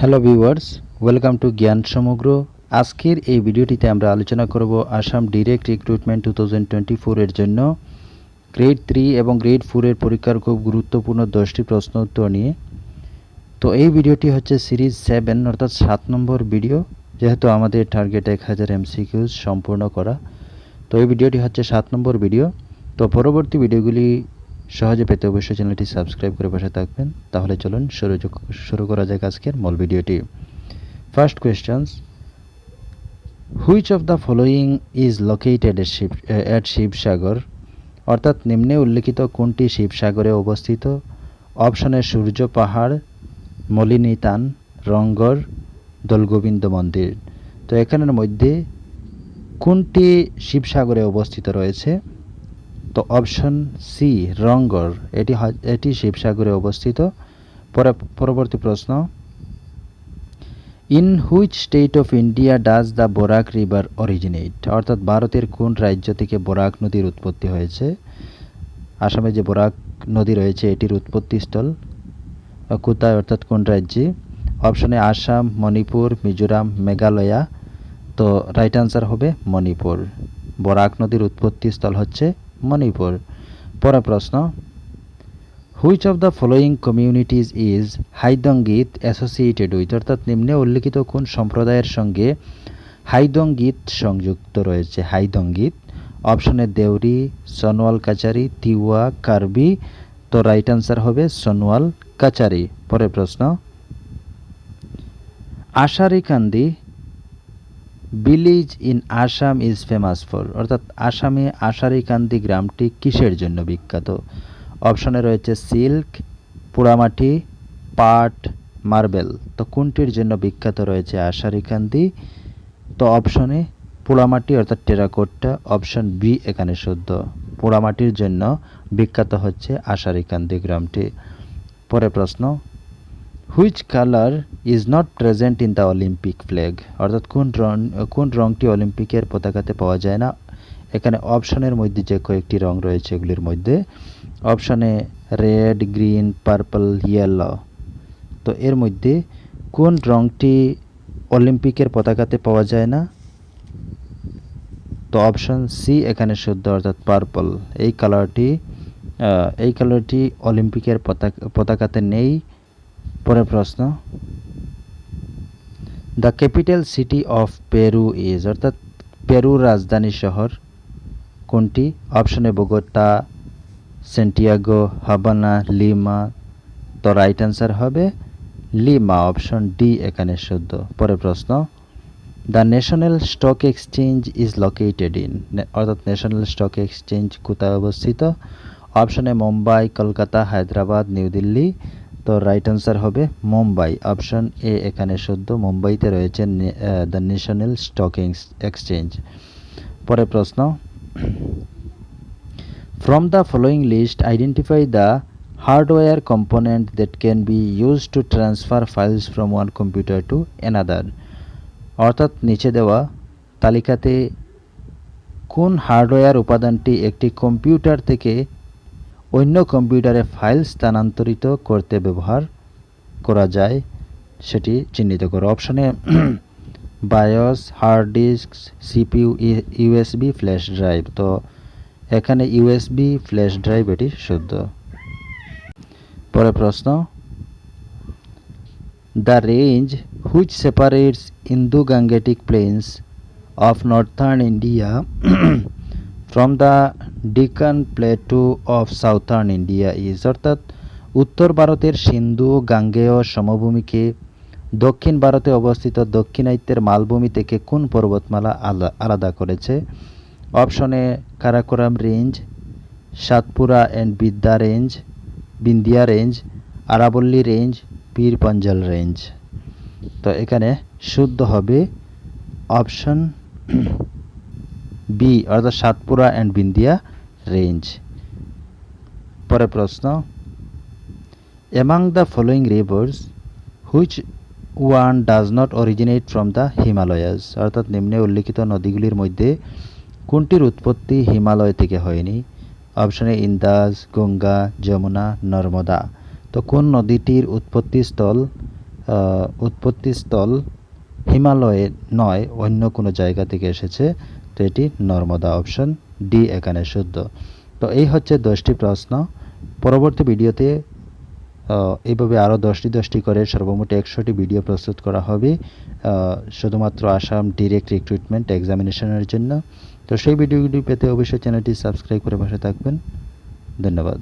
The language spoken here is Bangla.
হ্যালো ভিউয়ার্স ওয়েলকাম টু জ্ঞান সমগ্র আজকের এই ভিডিওটিতে আমরা আলোচনা করব Assam direct recruitment two thousand twenty ফোরের জন্য। গ্রেড থ্রি এবং গ্রেড ফোরের পরীক্ষার খুব গুরুত্বপূর্ণ দশটি প্রশ্ন উত্তর নিয়ে। তো এই ভিডিওটি হচ্ছে সিরিজ সেভেন অর্থাৎ সাত নম্বর ভিডিও যেহেতু আমাদের টার্গেট এক হাজার এমসিকিউজ সম্পূর্ণ করা। তো এই ভিডিওটি হচ্ছে সাত নম্বর ভিডিও তো পরবর্তী ভিডিওগুলি সহজে পেতে অবশ্যই চ্যানেলটি সাবস্ক্রাইব করে পাশে থাকবেন। তাহলে চলুন শুরু শুরু করা যাক আজকের মূল ভিডিওটি। First questions which of the following is located Shiv at Sivasagar অর্থাৎ নিম্নে উল্লেখিত কোনটি শিবসাগরে অবস্থিত? অপশনে সূর্য, পাহাড়, মলিনীতান রঙ্গর দোলগোবিন্দ মন্দির। তো এখানের মধ্যে কোনটি শিবসাগরে অবস্থিত রয়েছে? তো অপশন সি রঙ্গর এটি এটি শিবসাগরে অবস্থিত। পরে, পরবর্তী প্রশ্ন। In which state of India does the Barak river originate অর্থাৎ ভারতের কোন রাজ্য থেকে বরাক নদীর উৎপত্তি হয়েছে? আসামে যে বরাক নদী রয়েছে, এটির উৎপত্তিস্থল কোথায়? অর্থাৎ কোন রাজ্যে? অপশনে আসাম, মণিপুর, মিজোরাম, মেঘালয়া। তো রাইট আনসার হবে মণিপুর। বরাক নদীর উৎপত্তিস্থল হচ্ছে মণিপুর পরের প্রশ্ন which of the following communities is হাইদঙ্গীত associated with অর্থাৎ নিম্নে উল্লেখিত কোন সম্প্রদায়ের সঙ্গে হাইদঙ্গীত সংযুক্ত রয়েছে? হাইদঙ্গীত অপশনে দেউরি সনোয়াল কাচারি, তিওয়া, কার্বি, তো রাইট আনসার হবে সনোয়াল কাচারি। পরের প্রশ্ন Asharikandi village in Assam is famous for অর্থাৎ আসামে আশারিকান্দি গ্রামটি কিসের জন্য বিখ্যাত? অপশনে রয়েছে সিল্ক, পোড়ামাটি, পাট, মার্বেল। তো কোনটির জন্য বিখ্যাত রয়েছে আশারিকান্দি? তো অপশনে পোড়ামাটি, অর্থাৎ টেরাকোট্টা, অপশন বি এখানে শুদ্ধ। পোড়ামাটির জন্য বিখ্যাত হচ্ছে আশারিকান্দি গ্রামটি। পরে প্রশ্ন which colour is not present in the Olympic flag অর্থাৎ কোন রং, কোন রংটি অলিম্পিকের পতাকাতে পাওয়া যায় না? এখানে অপশনের মধ্যে যে কয়েকটি রং রয়েছে, এগুলির মধ্যে অপশানে রেড, গ্রিন, পার্পল ইয়েলো তো এর মধ্যে কোন রংটি অলিম্পিকের পতাকাতে পাওয়া যায় না? তো অপশান সি এখানে শুদ্ধ, অর্থাৎ পার্পল। এই কালারটি এই কালারটি অলিম্পিকের পতাকা, পতাকাতে নেই। পরের প্রশ্ন the capital city of Peru is অর্থাৎ পেরুর রাজধানী শহর কোনটি? অপশনে বোগোটা, সেন্টিয়াগো হাবানা লিমা। তো রাইট অ্যান্সার হবে লিমা, অপশন ডি এখানে শুদ্ধ। পরের প্রশ্ন the National Stock Exchange is located in অর্থাৎ ন্যাশনাল স্টক এক্সচেঞ্জ কোথায় অবস্থিত? অপশনে মুম্বাই, কলকাতা, হায়দ্রাবাদ, নিউ দিল্লি। তো রাইট অ্যান্সার হবে মুম্বাই অপশন এ এখানে শুদ্ধ মুম্বাইতে রয়েছে দ্য ন্যাশনাল স্টক এক্সচেঞ্জ পরের প্রশ্ন From the following list, identify the hardware component that can be used to transfer files from one computer to another. অর্থাৎ নিচে দেওয়া তালিকাতে কোন হার্ডওয়্যার উপাদানটি একটি কম্পিউটার থেকে অন্য কম্পিউটারে ফাইল স্থানান্তরিত করতে ব্যবহার করা যায়, সেটি চিহ্নিত করো। অপশনে BIOS, hard disk, CPU USB, flash drive. তো এখানে ইউএসবি, ফ্ল্যাশ ড্রাইভ এটি শুদ্ধ। পরে প্রশ্ন। The range which separates Indo Gangetic plains of northern India from the Deccan plateau of southern India is, অর্থাৎ উত্তর ভারতের সিন্ধু গাঙ্গেয় সমভূমিকে দক্ষিণ ভারতে অবস্থিত দক্ষিণাত্যের মালভূমি থেকে কোন পর্বতমালা আলা- আলাদা করেছে? অপশনে কারাকোরাম রেঞ্জ, সাতপুরা অ্যান্ড বিদ্যা রেঞ্জ বিন্দিয়া রেঞ্জ, আরাবল্লী রেঞ্জ, পীর পঞ্জাল রেঞ্জ। তো এখানে শুদ্ধ হবে অপশন বি অর্থাৎ সাতপুরা অ্যান্ড বিন্দিয়া রেঞ্জ পরের প্রশ্ন among the following rivers which one does not originate from the Himalayas অর্থাৎ নিম্নে উল্লিখিত নদীগুলির মধ্যে কোনটির উৎপত্তি হিমালয় থেকে হয়নি? অপশনে ইন্দাস, গঙ্গা, যমুনা, নর্মদা। তো কোন নদীটির উৎপত্তিস্থল উৎপত্তিস্থল হিমালয়ে নয়, অন্য কোনো জায়গা থেকে এসেছে? তো এটি নর্মদা অপশন ডি এখানে শুদ্ধ। তো এই হচ্ছে দশটি প্রশ্ন। পরবর্তী ভিডিওতে এইভাবে আরও দশটি দশটি করে সর্বমোট একশোটি ভিডিও প্রস্তুত করা হবে শুধুমাত্র আসাম ডিরেক্ট রিক্রুটমেন্ট এক্সামিনেশনের জন্য। তো সেই ভিডিওগুলি পেতে অবশ্যই চ্যানেলটি সাবস্ক্রাইব করে পাশে থাকবেন। ধন্যবাদ।